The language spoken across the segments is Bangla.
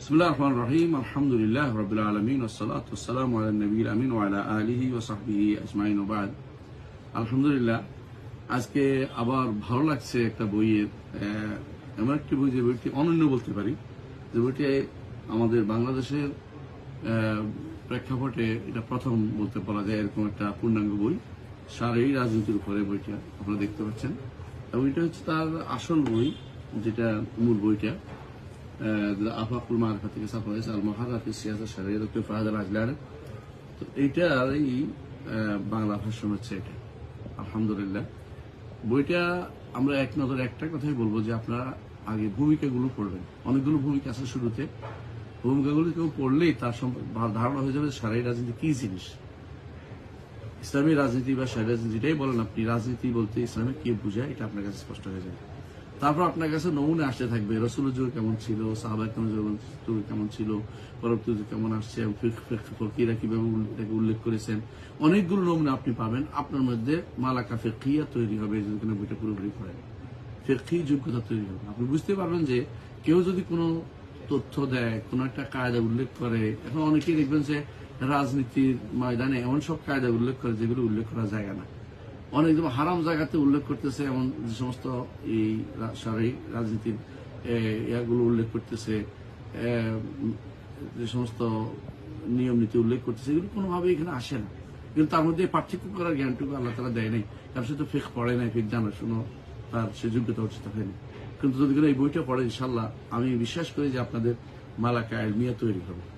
রহিম আলহামদুলিল্লাহ আলহামদুলিল্লাহ আজকে আবার ভালো লাগছে একটা বইয়ের এমন একটি বই যে বইটি অনন্য বলতে পারি, যে বইটি আমাদের বাংলাদেশের প্রেক্ষাপটে এটা প্রথম বলতে পারা যায় এরকম একটা পূর্ণাঙ্গ বই সারেই রাজনীতির উপরে বইটা আপনারা দেখতে পাচ্ছেন। এবং এটা হচ্ছে তার আসল বই, যেটা মূল বইটা। আফাকুল মারফা থেকে ছাপা হয়েছে আল মহারাফি সিয়াসা সারিয়া ডক্টর ফাহাদ আজলার তো এইটারই আহ, বাংলা ভাষণ হচ্ছে এটা। আলহামদুলিল্লাহ। বইটা আমরা এক নজরে একটা কথাই বলব যে আপনারা আগে ভূমিকাগুলো পড়বেন। অনেকগুলো ভূমিকা আছে শুরুতে। ভূমিকাগুলো কেউ পড়লেই তার ধারণা হয়ে যাবে সারাই রাজনীতি কি জিনিস। ইসলামী রাজনীতি বা সারি রাজনীতি যেটাই বলেন আপনি। রাজনীতি বলতে ইসলামে কি বোঝায় এটা আপনার কাছে স্পষ্ট হয়ে যাবে। তারপর আপনার কাছে নমুনা আসতে থাকবে, রসুলের যুগ কেমন ছিল সাহাবাহ যুগ কেমন ছিল পরবর্তী যুগ কেমন আসছে ফিক- ফিক- ফকিরা কীভাবে উল্লেখ করেছেন। অনেকগুলো নমুনা আপনি পাবেন। আপনার মধ্যে মালাকা ফেকিয়া তৈরি হবে যদি বইটা পুরোপুরি পড়েন ফেকি যোগ্যতা তৈরি হবে। আপনি বুঝতে পারবেন যে কেউ যদি কোনো তথ্য দেয়, কোনো একটা কায়দা উল্লেখ করে, এখন অনেকেই দেখবেন যে রাজনীতির ময়দানে এমন সব কায়দা উল্লেখ করে যেগুলো উল্লেখ করা যায় না। অনেক যেমন হারাম জায়গাতে উল্লেখ করতেছে, এমন যে সমস্ত এই রা- শারীরিক রাজনীতির ইয়াগুলো উল্লেখ করতেছে যে সমস্ত নিয়ম নীতি উল্লেখ করতেছে, এগুলো কোনোভাবে এখানে আসে না। কিন্তু তার মধ্যে পার্থক্য করার জ্ঞানটুকু আল্লাহ তারা দেয় নাই। তার সাথে ফেক পড়ে নাই ফেক জানা শুনো তার সে যোগ্যতা অর্জিত হয়নি। কিন্তু যদি এই বইটা পড়ে ইনশাল্লাহ আমি বিশ্বাস করি যে আপনাদের মালাকা মিয়া তৈরি হবে।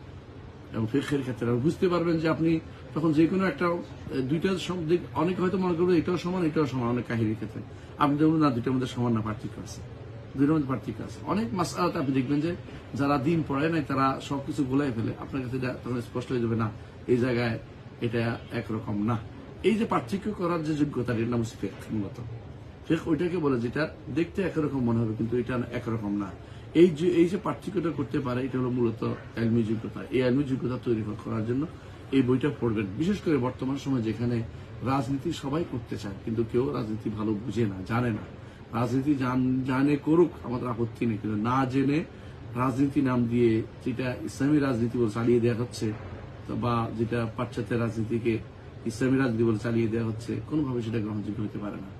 এবং ফেকের ক্ষেত্রে বুঝতে পারবেন যে আপনি তখন যে কোনো একটা দুইটা অনেকে হয়তো মনে করবে এটাও সমান এটাও সমান অনেক কাহিনীর ক্ষেত্রে। আপনি দেখুন না, দুইটার মধ্যে সমান না, পার্থক্য আছে। দুইটার মধ্যে পার্থক্য আছে। অনেক মাসালাতে আপনি দেখবেন যে যারা দিন পড়ে নাই, তারা সবকিছু গোলাই ফেলে। আপনার কাছে তখন স্পষ্ট হয়ে যাবে, না, এই জায়গায় এটা একরকম না। এই যে পার্থক্য করার যে যোগ্যতা, এর নাম হচ্ছে ফেক মূলত। ফেক ওইটাকে বলে যেটা দেখতে একরকম মনে হবে, কিন্তু এটা একরকম না। এই যে এই যে পার্থক্যটা করতে পারে, এটা হলো মূলত এলমি যোগ্যতা। এই এলমি যোগ্যতা তৈরি করার জন্য এই বইটা পড়বেন। বিশেষ করে বর্তমান সময় যেখানে রাজনীতি সবাই করতে চায়, কিন্তু কেউ রাজনীতি ভালো বুঝে না, জানে না। রাজনীতি জান- করুক, আমাদের আপত্তি নেই, কিন্তু না জেনে রাজনীতি নাম দিয়ে যেটা ইসলামী রাজনীতি বলে চালিয়ে দেওয়া হচ্ছে বা যেটা পাশ্চাত্যের রাজনীতিকে ইসলামী রাজনীতি বলে চালিয়ে দেওয়া হচ্ছে, কোনোভাবে সেটা গ্রহণযোগ্য হতে পারে না।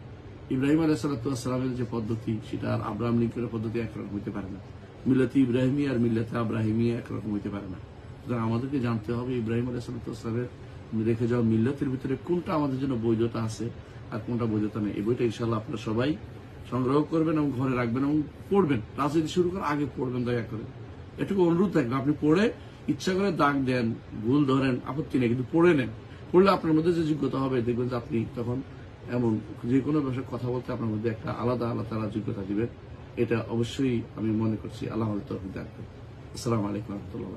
ইব্রাহিম আলাইসালামের যে পদ্ধতি, সেটা আর আব্রাহাম লিঙ্কের পদ্ধতি একরকম হইতে পারে না। মিল্লাতি ইব্রাহিমী আর মিল্লাতে আব্রাহিমী একরকম হইতে পারে না। সুতরাং আমাদেরকে জানতে হবে, ইব্রাহিম আলাইসালামের রেখে যাওয়া মিল্লাতের ভিতরে কোনটা আমাদের জন্য বৈধতা আছে আর কোনটা বৈধতা নেই। এই বইটা ইনশাল্লাহ আপনারা সবাই সংগ্রহ করবেন এবং ঘরে রাখবেন এবং পড়বেন। রাজনীতি শুরু করার আগে পড়বেন, দয়া করে। এটুকু অনুরোধ থাকবে, আপনি পড়ে ইচ্ছা করে দাগ দেন, ভুল ধরেন, আপত্তি নেই, কিন্তু পড়ে নেন। পড়লে আপনার মধ্যে যে যোগ্যতা হবে, দেখবেন যে আপনি তখন এমন যে কোনো বিষয়ে কথা বলতে আপনার মধ্যে একটা আলাদা আলাদা তারা যোগ্যতা দিবে এটা অবশ্যই আমি মনে করছি আল্লাহ করুন। আসসালামু আলাইকুম রহমতুল্লাহ